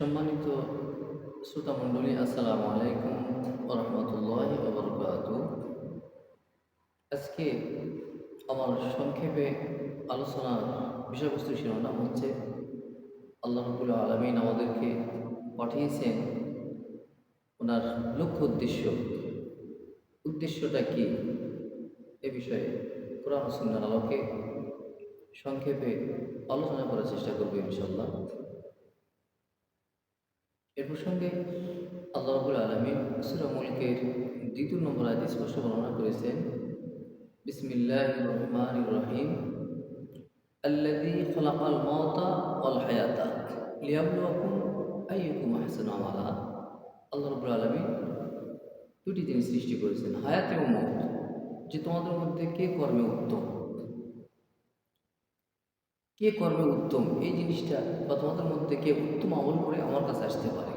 সম্মানিত শ্রোতা মণ্ডলী, আসসালামু আলাইকুম রহমতুল্লাহ বরকাত আজকে আমার সংক্ষেপে আলোচনার বিষয়বস্তু শিরোনাম হচ্ছে, আল্লাহ রবুল আলমিন আমাদেরকে পাঠিয়েছেন ওনার লক্ষ্য উদ্দেশ্য। উদ্দেশ্যটা কি? এ বিষয়ে কোরআন সুন্নার আলোকে সংক্ষেপে আলোচনা করার চেষ্টা করব ইনশাল্লাহ এ প্রসঙ্গে আল্লাহ রাবুল আলমী সুরা মুলকের দ্বিতীয় নম্বর আয়াতে স্পষ্ট বর্ণনা করেছেন বিসমিল্লাহ রহমান রহিম। আল্লাযী খলাকাল মাউতা ওয়াল হায়াতা। লিয়াবলুয়াকুম আইয়ুকুম আহসানু আমালা। আল্লাহ রাব্বুল আলামিন দুটি জিনিস সৃষ্টি করেছেন, হায়াত এবং মৌত যে তোমাদের মধ্যে কে কর্মে উত্তম? কে কর্মে উত্তম? এই জিনিসটা বা তোমাদের মধ্যে কে উত্তম আমল করে আমার কাছে আসতে পারে।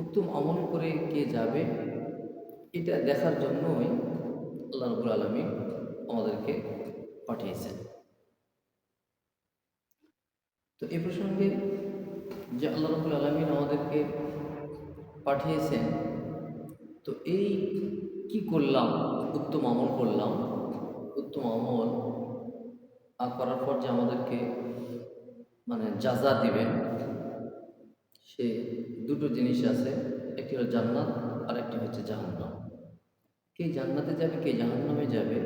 উত্তম আমল করে কে যাবে? এটা দেখার জন্যই আল্লাহ রবুল আলমী আমাদেরকে পাঠিয়েছেন। তো এ প্রসঙ্গে যে আল্লাহ রবুল আলমিন আমাদেরকে পাঠিয়েছেন, তো এই কি করলাম? উত্তম আমল করলাম। উত্তম আমল করার পর যে আমাদেরকে মানে যাজা দিবেন সে দুটো জিনিস আছে। একটি হলো জান্নাত আর একটি হচ্ছে জাহান্নাম। কে জান্নাতে যাবে, কে জাহান্নামে যাবে,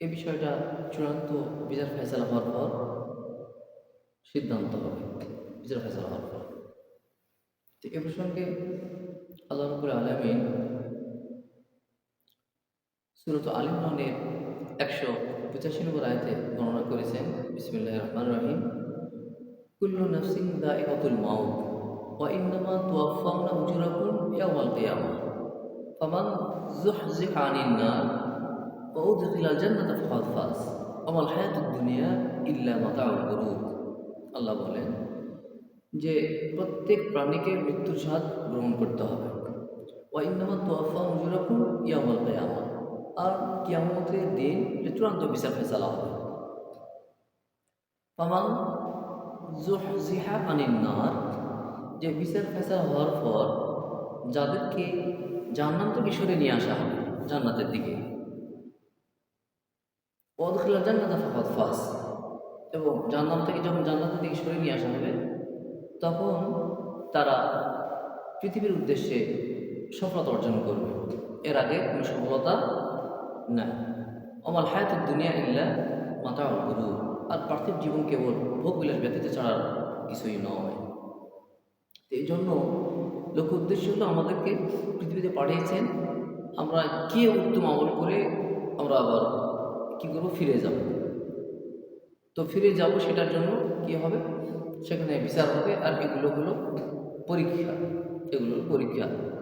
এ বিষয়টা চূড়ান্ত বিচার ফেসলা হওয়ার পর সিদ্ধান্ত হবে, বিচার ফেসলা হওয়ার পর। তো এ প্রসঙ্গে আল্লাহ রবুল আলমিন সুরত আলিমনের একশো পঁচাশি নম্বর আয়তে বর্ণনা করেছেন বিসমিল্লাহ রহমান রহিম, কুল্লু নাফসিং দা ইকাতুল মাউত, ওয়া ইন্নামা তুয়াফাউনা উজুরাকুম ইয়াওমাল কিয়ামা, ফামান যুহজিহ আনিন নার ওয়া উদখিলাল জান্নাতা ফাকাদ ফাজ আমাল হায়াতুদ দুনিয়া ইল্লা মাতাউল গুরুর আল্লাহ বলেন যে প্রত্যেক প্রাণীকে মৃত্যুর স্বাদ গ্রহণ করতে হবে। ওয়া ইন্নামা তুয়াফা উজুরাকুম ইয়াওমাল কিয়ামা আর কিয়ামতের দিন চূড়ান্ত বিচার ফেসালা হবে। পামান জুহজিহা আনিন নার, যে বিচার ফেসালা হওয়ার পর যাদেরকে জান্নাত থেকে নিয়ে আসা হবে জান্নাতের দিকে। অদখিলা জান্নাত ফাকাত ফাস। এবং জান্নাত থেকে যখন জান্নাতের দিকে সরে নিয়ে আসা হবে, তখন তারা পৃথিবীর উদ্দেশ্যে সফলতা অর্জন করবে। এর আগে কোনো সফলতা না। আমার হায়াতের দুনিয়া ইল্লা মাতা গুরু আর পার্থিব জীবন কেবল ভোগ বিলাস ব্যতীত ছাড়ার কিছুই নয়। তো এই জন্য লক্ষ্য উদ্দেশ্য হলো আমাদেরকে পৃথিবীতে পাঠিয়েছেন। আমরা কে উত্তম আমল করে আমরা আবার কী করব? ফিরে যাব। তো ফিরে যাব সেটার জন্য কি হবে? সেখানে বিচার হবে। আর এগুলো হলো পরীক্ষা। এগুলো পরীক্ষা।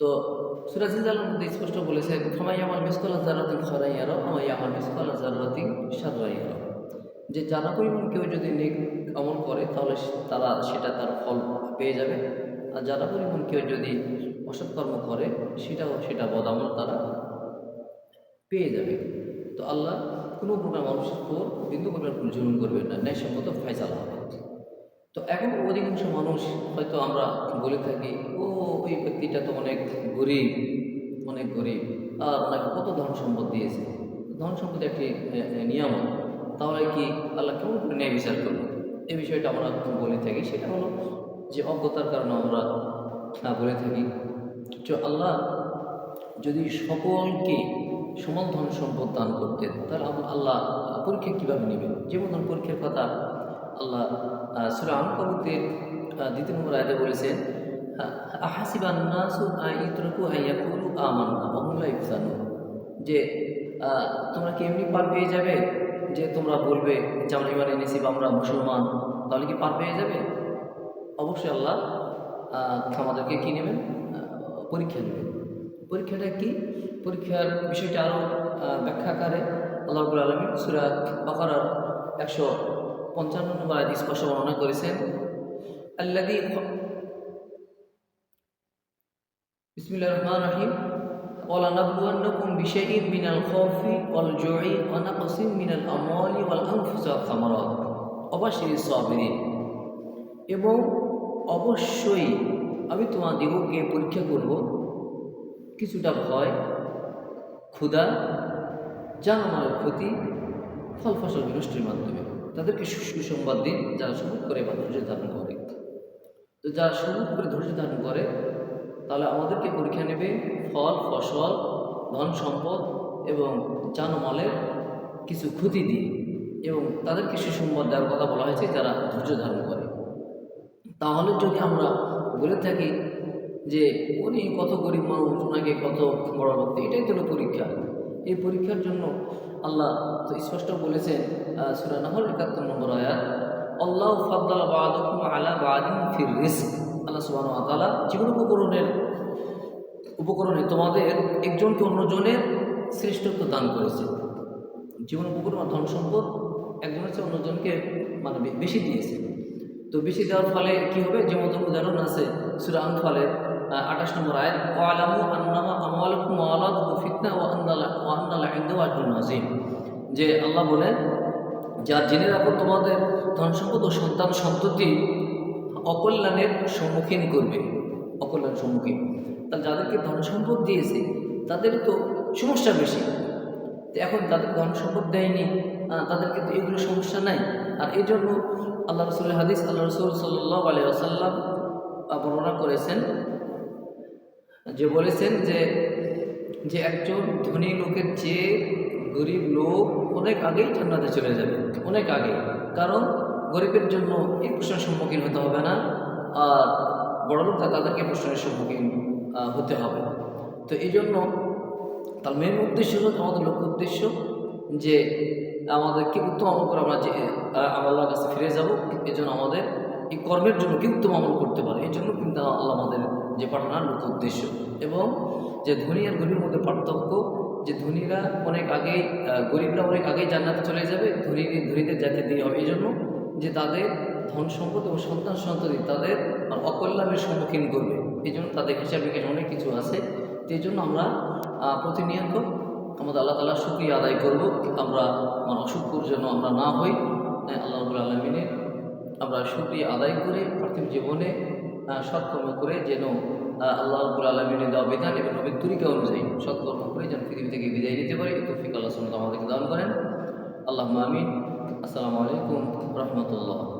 তো সুরাজিজ আলম মধ্যে স্পষ্ট বলেছেন খামাই আমার মিসকলা জারাতিন খরাই আরও আমাই আমার মিসকলা জারাতিন সারাই আরও যে যারা পরিমাণ কেউ যদি নেক আমল করে, তাহলে তারা, সেটা তার ফল পেয়ে যাবে। আর যারা পরিমাণ কেউ যদি অসৎকর্ম করে, সেটাও, সেটা বদামল তারা পেয়ে যাবে। তো আল্লাহ কোনো প্রকার মানুষের উপর বিন্দু প্রকার জুলুম করবেন না। ন্যায়সম্মত ফয়সালা হবে। তো এখন অধিকাংশ মানুষ হয়তো আমরা বলে থাকি, ও, ওই ব্যক্তিটা তো অনেক গরিব অনেক গরিব। আর ওনাকে কত ধন সম্পদ দিয়েছে? ধন সম্পদ একটি নিয়ামত। তাহলে কি আল্লাহ কেমন করে ন্যায় বিচার করব? এই বিষয়টা আমরা বলে থাকি। সেটা হলো যে অজ্ঞতার কারণে আমরা বলে থাকি। যে আল্লাহ যদি সকলকে সমান ধন সম্পদ দান করতেন, তাহলে আল্লাহ পরীক্ষা কীভাবে নেবেন? যেমন ধরুন পরীক্ষার কথা আল্লাহ সুরা আনকবুতের দ্বিতীয় নম্বর আয়তে বলেছেন যে তোমরা কি এমনি পার পেয়ে যাবে যে তোমরা বলবে যে আমরা ইমান এনেছি বা আমরা মুসলমান, তাহলে কি পার পেয়ে যাবে? অবশ্যই আল্লাহ আমাদেরকে কী নেবেন? পরীক্ষা নেবেন। পরীক্ষাটা কি? পরীক্ষার বিষয়টা আরও ব্যাখ্যাকারে আল্লাহ আলমী সুরা বাকারার একশো পঞ্চান্ন নম্বর আদি স্পষ্ট বর্ণনা করেছেন আল্লাদি বিসমিল্লাহ রহমান রহিম ولنبلونكم بشيء من الخوف والجوع ونقص من الأموال والأنفس والثمرات وبشر الصابرين এবং অবশ্যই আমি তোমার দিগকে পরীক্ষা করব কিছুটা ভয় ক্ষুধা জানমালের ক্ষতি ফল ফসল বিনষ্টের মাধ্যমে তাদেরকে সুসংবাদ দিন, যারা সবুর করে বা ধৈর্য ধারণ করে। তো যারা সবুর করে, ধৈর্য ধারণ করে, তাহলে আমাদেরকে পরীক্ষা নেবে ফল, ফসল, ধন সম্পদ এবং জানমালের কিছু ক্ষতি দিয়ে এবং তাদেরকে সুসংবাদ দেওয়ার কথা বলা হয়েছে, যারা ধৈর্য ধারণ করে। তাহলে যদি আমরা বলে থাকি যে উনি কত গরিব মানুষ ওনাকে কত বড় লোক, এটাই তো পরীক্ষা। এই পরীক্ষার জন্য আল্লাহ তো স্পষ্ট বলেছেন সুরা নহল একাত্তর নম্বর আয়াত, আল্লাহ ফাদ্দাল বাদুকুম আলা বাদিন ফির রিস্ক আল্লাহ সুবাহ তালা জীবন উপকরণের, উপকরণে তোমাদের একজনকে অন্যজনের শ্রেষ্ঠত্ব দান করেছে। জীবন উপকরণ ধন সম্পদ একজনের চেয়ে অন্যজনকে মানে বেশি দিয়েছে। তো বেশি দেওয়ার ফলে কি হবে? যে মতো উদাহরণ আছে সুরান ফলের আঠাশ নম্বর আয়াত ও আলামু আন্নামা আমালকুম আলাদ ফিতনা ও আন্দালা ও আন্দালা যে আল্লাহ বলেন যা জেনে রাখো তোমাদের ধন সম্পদ ও সন্তান সন্ততি অকল্যাণের সম্মুখীন করবে। অকল্যাণ সম্মুখীন। তা যাদেরকে ধন সম্পদ দিয়েছে, তাদের তো সমস্যা বেশি। এখন তাদের ধন সম্পদ দেয়নি তাদেরকে তো এগুলো সমস্যা নাই। আর এই জন্য আল্লাহ রসুল হাদিস, আল্লাহ রসুল সাল্লাহ আলিয়া বর্ণনা করেছেন যে বলেছেন যে যে একজন ধনী লোকের চেয়ে গরিব লোক অনেক আগেই জান্নাতে চলে যাবে, অনেক আগে। কারণ গরিবের জন্য এই প্রশ্নের সম্মুখীন হতে হবে না, আর বড় লোক তাদেরকে প্রশ্নের সম্মুখীন হতে হবে। তো এই জন্য তার মেন উদ্দেশ্য হলো আমাদের লক্ষ্য উদ্দেশ্য যে আমাদেরকে উত্তম আমল করে আমরা যে আল্লাহর কাছে ফিরে যাব এই জন্য আমাদের এই কর্মের জন্য কি উত্তম আমল করতে পারে? এই জন্য কিন্তু আল্লাহ আমাদের যে পাঠানোর লক্ষ্য উদ্দেশ্য। এবং যে ধনী আর গরিবের মধ্যে পার্থক্য, যে ধনীরা অনেক আগেই গরিবরা অনেক আগেই জান্নাতে চলে যাবে, ধনী, ধনীদের যাতে দেরি হবে এই জন্য যে তাদের ধন সম্পদ এবং সন্তান সন্ততি তাদের অকল্যাণের সম্মুখীন করবে। এই জন্য তাদের হিসাব নিকাশ অনেক কিছু আছে। এই জন্য আমরা প্রতিনিয়ত আমাদের আল্লাহ তালা শুক্রিয়া আদায় করব আমরা মানে অসুখর যেন আমরা না হই। হ্যাঁ, আল্লাহ রবুল আলমিনের আমরা শুক্রিয়া আদায় করে পার্থিব জীবনে সৎকর্ম করে যেন আল্লাহ রবুল আলমিনের দেওয়া বিধান এবং নবীর তরিকা অনুযায়ী সৎকর্ম করে যেন পৃথিবী থেকে বিদায় নিতে পারি। তৌফিক আল্লাহ আমাদেরকে দান করেন। আল্লাহ আমিন। আসসালামু আলাইকুম রহমতুল্লাহ।